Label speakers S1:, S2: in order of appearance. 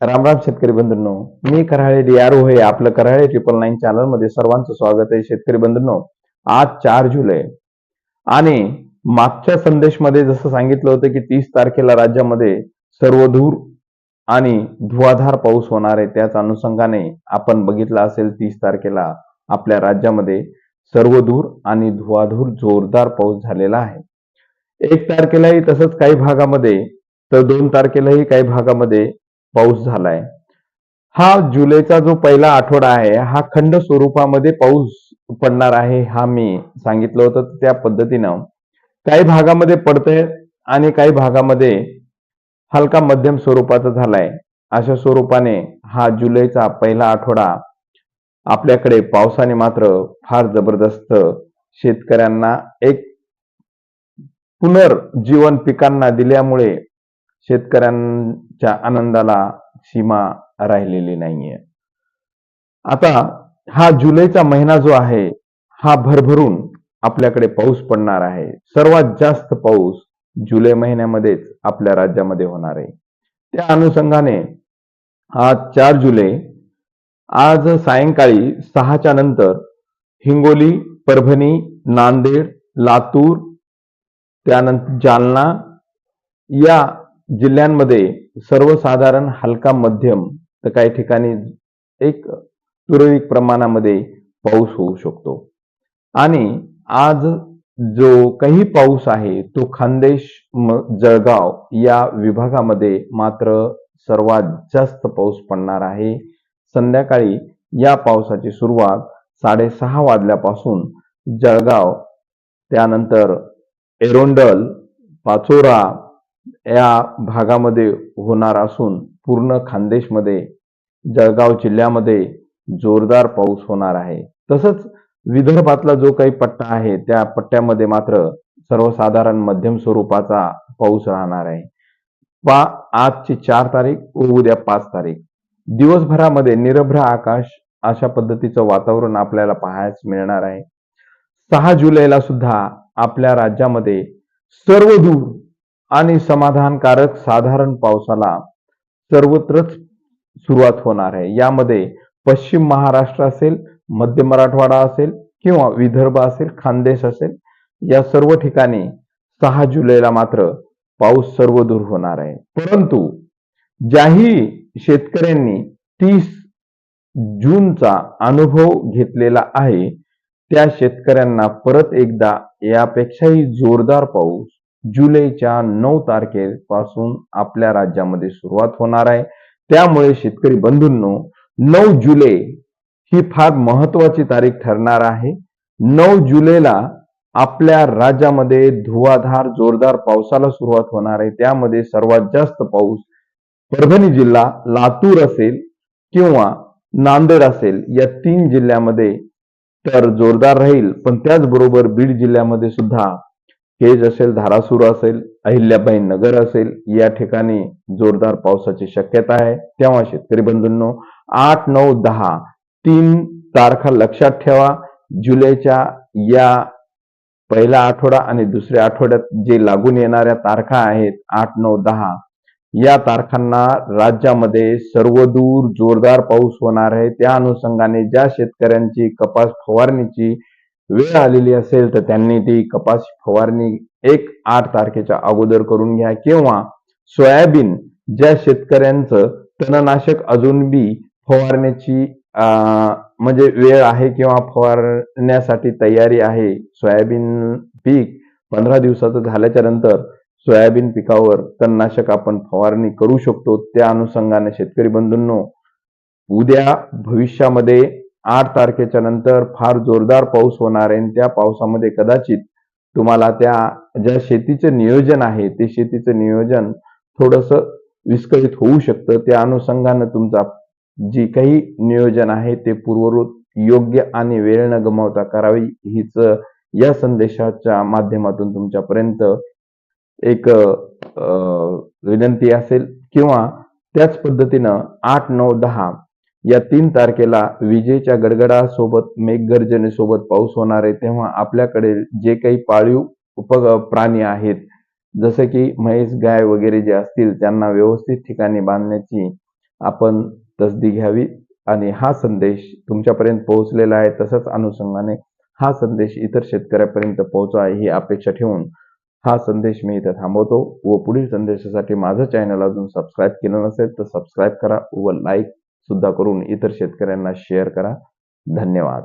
S1: राम राम शेतकरी बंधूंनो मी कराळे डीआर हे आपलं कराळे ट्रिपल नाईन चॅनलमध्ये सर्वांचं स्वागत आहे शेतकरी बंधूंनो. आज चार जुलै. आणि मागच्या संदेशमध्ये जसं सांगितलं होतं की तीस तारखेला राज्यामध्ये सर्वधूर आणि धुवाधार पाऊस होणार आहे त्याच अनुषंगाने आपण बघितलं असेल तीस तारखेला आपल्या राज्यामध्ये सर्वधूर आणि धुवाधूर जोरदार पाऊस झालेला आहे. एक तारखेलाही तसंच काही भागामध्ये तर दोन तारखेलाही काही भागामध्ये पाऊस झालाय. हा जुलैचा जो पहिला आठवडा आहे हा खंड स्वरूपामध्ये पाऊस पडणार आहे हा मी सांगितलं होतं त्या पद्धतीनं. काही भागामध्ये पडतंय आणि काही भागामध्ये हलका मध्यम स्वरूपाचा झालाय. अशा स्वरूपाने हा जुलैचा पहिला आठवडा आपल्याकडे पावसाने मात्र फार जबरदस्त शेतकऱ्यांना एक पुनर्जीवन पिकांना दिल्यामुळे शेतकऱ्यांच्या आनंदाला सीमा राहिलेली नाहीये. आता हा जुलैचा महिना जो आहे हा भरभरून आपल्याकडे पाऊस पडणार आहे. सर्वात जास्त पाऊस जुलै महिन्यामध्येच आपल्या राज्यामध्ये होणार आहे. त्या अनुषंगाने आज चार जुलै आज सायंकाळी सहाच्या नंतर हिंगोली परभणी नांदेड लातूर त्यानंतर जालना या जिल्ह्यांमध्ये सर्वसाधारण हलका मध्यम तर काही ठिकाणी एक तुरळक प्रमाणामध्ये पाऊस होऊ शकतो. आणि आज जो काही पाऊस आहे तो खानदेश म- जळगाव या विभागामध्ये मात्र सर्वात जास्त पाऊस पडणार आहे. संध्याकाळी या पावसाची सुरुवात साडेसहा वाजल्यापासून जळगाव त्यानंतर एरोंडल पाचोरा या भागामध्ये होणार असून पूर्ण खानदेशमध्ये जळगाव जिल्ह्यामध्ये जोरदार पाऊस होणार आहे. तसंच विदर्भातला जो काही पट्टा आहे त्या पट्ट्यामध्ये मात्र सर्वसाधारण मध्यम स्वरूपाचा पाऊस राहणार आहे. पा आजची चार तारीख व उद्या पाच तारीख. दिवसभरामध्ये निरभ्र आकाश अशा पद्धतीचं वातावरण आपल्याला पाहायच मिळणार आहे. सहा जुलैला सुद्धा आपल्या राज्यामध्ये सर्वदूर आणि समाधानकारक साधारण पावसाला सर्वत्रच सुरुवात होणार आहे. यामध्ये पश्चिम महाराष्ट्र असेल मध्य मराठवाडा असेल किंवा विदर्भ असेल खानदेश असेल या सर्व ठिकाणी सहा जुलैला मात्र पाऊस सर्वदूर होणार आहे. परंतु ज्याही शेतकऱ्यांनी तीस जूनचा अनुभव घेतलेला आहे त्या शेतकऱ्यांना परत एकदा यापेक्षाही जोरदार पाऊस जुलैच्या नऊ तारखेपासून आपल्या राज्यामध्ये सुरुवात होणार आहे. त्यामुळे शेतकरी बंधूंनो नऊ जुलै ही फार महत्वाची तारीख ठरणार आहे. नऊ जुलैला आपल्या राज्यामध्ये धुवाधार जोरदार पावसाला सुरुवात होणार आहे. त्यामध्ये सर्वात जास्त पाऊस परभणी जिल्हा लातूर असेल किंवा नांदेड असेल या तीन जिल्ह्यामध्ये तर जोरदार राहील. पण त्याचबरोबर बीड जिल्ह्यामध्ये सुद्धा केज असेल धारासूर असेल अहिल्याबाई नगर असेल या ठिकाणी जोरदार पावसाची शक्यता आहे. तेव्हा शेतकरी बंधूंनो आठ नऊ दहा तीन तारखा लक्षात ठेवा. जुलैच्या या पहिला आठवडा आणि दुसऱ्या आठवड्यात जे लागून येणाऱ्या तारखा आहेत आठ नऊ दहा या तारखांना राज्यामध्ये सर्वदूर जोरदार पाऊस होणार आहे. त्या अनुषंगाने ज्या शेतकऱ्यांची कपास फवारणीची वेळ आलेली असेल तर त्यांनी ती कपास फवारणी एक आठ तारखेच्या अगोदर करून घ्या किंवा सोयाबीन ज्या शेतकऱ्यांचं तणनाशक अजून बी फवारण्याची अं, म्हणजे वेळ आहे किंवा फवारण्यासाठी तयारी आहे सोयाबीन पीक पंधरा दिवसाचं झाल्याच्यानंतर सोयाबीन पिकावर तणनाशक आपण फवारणी करू शकतो. त्या अनुषंगाने शेतकरी बंधूंनो उद्या भविष्यामध्ये आठ तारखेच्या नंतर फार जोरदार पाऊस होणार आहे. आणि त्या पावसामध्ये कदाचित तुम्हाला त्या ज्या शेतीचं नियोजन आहे ते शेतीचं नियोजन थोडस विस्कळीत होऊ शकतं. त्या अनुषंगानं तुमचा जी काही नियोजन आहे ते पूर्वरूप योग्य आणि वेळ न गमावता करावी. हीच या संदेशाच्या माध्यमातून तुमच्यापर्यंत एक विनंती असेल किंवा त्याच पद्धतीनं आठ नऊ दहा या तीन तारखेला विजेच्या गडगडासोबत मेघगर्जनेसोबत पाऊस होणार आहे. तेव्हा आपल्याकडे जे काही पाळीव उप प्राणी आहेत जसे की म्हैस गाय वगैरे जे असतील त्यांना व्यवस्थित ठिकाणी बांधण्याची आपण तसदी घ्यावी. आणि हा संदेश तुमच्यापर्यंत पोहोचलेला आहे. तसंच अनुषंगाने हा संदेश इतर शेतकऱ्यापर्यंत पोहोचा ही अपेक्षा ठेवून हा संदेश मी इथं थांबवतो. व पुढील संदेशासाठी माझं चॅनल अजून सबस्क्राईब केलं नसेल तर सबस्क्राईब करा व लाईक सुद्धा करून इतर शेतकऱ्यांना शेअर करा. धन्यवाद.